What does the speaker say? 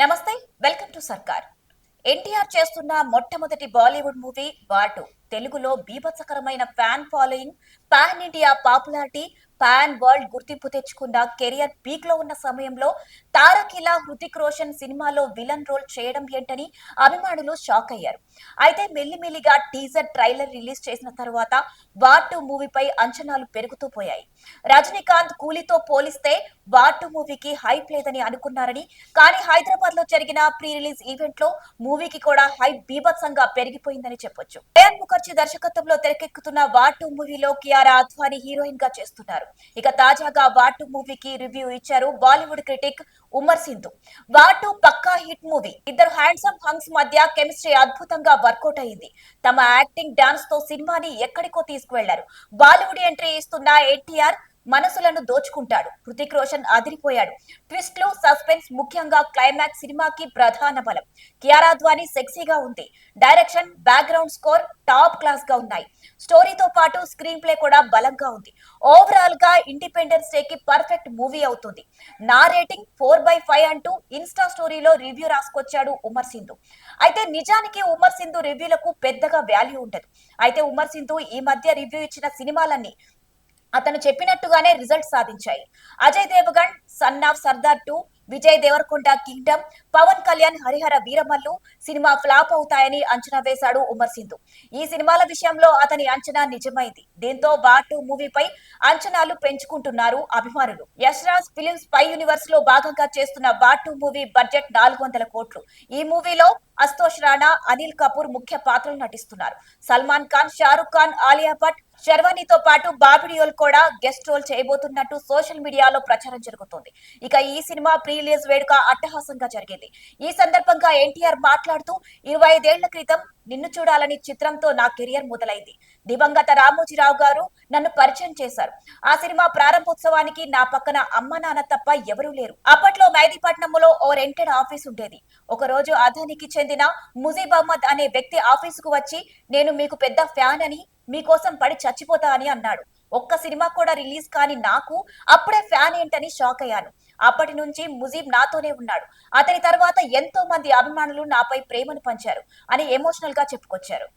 నమస్తే welcome to సర్కార్. ఎన్టీఆర్ చేస్తున్న మొట్టమొదటి బాలీవుడ్ మూవీ బాటు తెలుగులో బీభత్సకరమైన fan following pan India popularity pan world గుర్తింపు తెచ్చుకున్న కెరియర్ పీక్లో ఉన్న సమయంలో తారకిలా హృతిక్ రోషన్ సినిమాలో విలన్ రోల్ చేయడం ఏంటని అభిమానులు షాక్ అయ్యారు. అయితే మెల్లిమెల్లిగా టీజర్ ట్రైలర్ రిలీజ్ చేసిన తర్వాత వాటు మూవీపై అంచనాలు పెరుగుతూ పోయాయి. రజనీకాంత్ కూలీతో పోలిస్తే వాటు మూవీకి హైప్ లేదని అనుకున్నారని కానీ హైదరాబాద్లో జరిగిన ప్రీ రిలీజ్ ఈవెంట్లో మూవీకి కూడా హైప్ బీభత్సంగా పెరిగిపోయిందని చెప్పొచ్చు. ముఖర్జీ దర్శకత్వంలో తెరకెక్కుతున్న వాటు మూవీలో కియారా అద్వానీ హీరోయిన్గా చేస్తున్నారు. ఇక తాజాగా వాటు మూవీకి రివ్యూ ఇచ్చారు Bollywood critic Umar Sindhu. What a Pakka hit movie. ఇద్దరు హ్యాండ్సమ్ హంగ్స్ మధ్య కెమిస్ట్రీ అద్భుతంగా వర్కౌట్ అయింది. తమ యాక్టింగ్ డాన్స్తో సినిమాని ఎక్కడికో తీసుకువెళ్ళారు. బాలీవుడ్ ఎంట్రీ ఇస్తున్న ఎన్టీఆర్ మనసులను దోచుకుంటాడు. హృతిక్ రోషన్ అదిరిపోయాడు. ట్విస్ట్లు సస్పెన్స్ ముఖ్యంగా క్లైమాక్స్ సినిమాకి ప్రధాన బలం. కియారా అద్వానీ సెక్సీగా ఉంది. డైరెక్షన్ బ్యాక్గ్రౌండ్ స్కోర్ టాప్ క్లాస్గా ఉన్నాయి. స్టోరీతో పాటు స్క్రీన్ ప్లే కూడా బలంగా ఉంది. ఓవరాల్గా ఇండిపెండెన్స్ డే కి పర్ఫెక్ట్ మూవీ అవుతుంది. నా రేటింగ్ ఫోర్ బై ఫైవ్ అంటూ ఇన్స్టా స్టోరీలో రివ్యూ రాసుకొచ్చాడు ఉమర్ సింధు. అయితే నిజానికి ఉమర్ సింధు రివ్యూలకు పెద్దగా వాల్యూ ఉండదు. అయితే ఉమర్ సింధు ఈ మధ్య రివ్యూ ఇచ్చిన సినిమాలన్నీ అతను చెప్పినట్టుగానే రిజల్ట్ సాధించాయి. Ajay Devgan Son of Sardaar two Vijay Deverakonda Kingdom Pawan Kalyan Harihara Veeramallu cinema flop అవుతాయని అంచనా వేశాడు ఉమర్ సింధు. ఈ సినిమాల విషయంలో అతని అంచనా నిజమైంది. దీంతో బాటు మూవీపై అంచనాలు పెంచుకుంటున్నారు అభిమానులు. యశ్ రాజ్ ఫిలిమ్స్ పై యూనివర్స్లో భాగంగా చేస్తున్న బాటు మూవీ బడ్జెట్ నాలుగు వందల కోట్లు. ఈ మూవీలో అస్తోష్ రాణా అనిల్ కపూర్ ముఖ్య పాత్రలు నటిస్తున్నారు. సల్మాన్ ఖాన్ షారుఖ్ ఖాన్ ఆలియా భట్ శర్వానీతో పాటు బాబిడియోల్ కూడా గెస్ట్ రోల్ చేయబోతున్నట్టు సోషల్ మీడియాలో ప్రచారం జరుగుతోంది. ఇక ఈ సినిమా ప్రీలీజ్ వేడుక అట్టహాసంగా జరిగింది. ఈ సందర్భంగా ఎన్టీఆర్ మాట్లాడుతూ ఇరవై ఐదేళ్ళ క్రితం నిన్ను చూడాలని చిత్రంతో నా కెరియర్ మొదలైంది. దివంగత రామోజీరావు గారు నన్ను పరిచయం చేశారు. ఆ సినిమా ప్రారంభోత్సవానికి నా పక్కన అమ్మ నాన్న తప్ప ఎవరూ లేరు. అప్పట్లో మెహదీపట్నంలో ఓ రెంటెడ్ ఆఫీస్ ఉండేది. ఒక రోజు అదానికి చెందిన ముజీబ్ అహ్మద్ అనే వ్యక్తి ఆఫీసుకు వచ్చి నేను మీకు పెద్ద ఫ్యాన్ అని మీకోసం పడి చచ్చిపోతా అని అన్నాడు. ఒక్క సినిమా కూడా రిలీజ్ కాని నాకు అప్పుడే ఫ్యాన్ ఏంటని షాక్ అయ్యాను. అప్పటి నుంచి ముజీబ్ నాతోనే ఉన్నాడు. అతని తర్వాత ఎంతో మంది అభిమానులు నాపై ప్రేమను పంచారు అని ఎమోషనల్గా చెప్పుకొచ్చారు.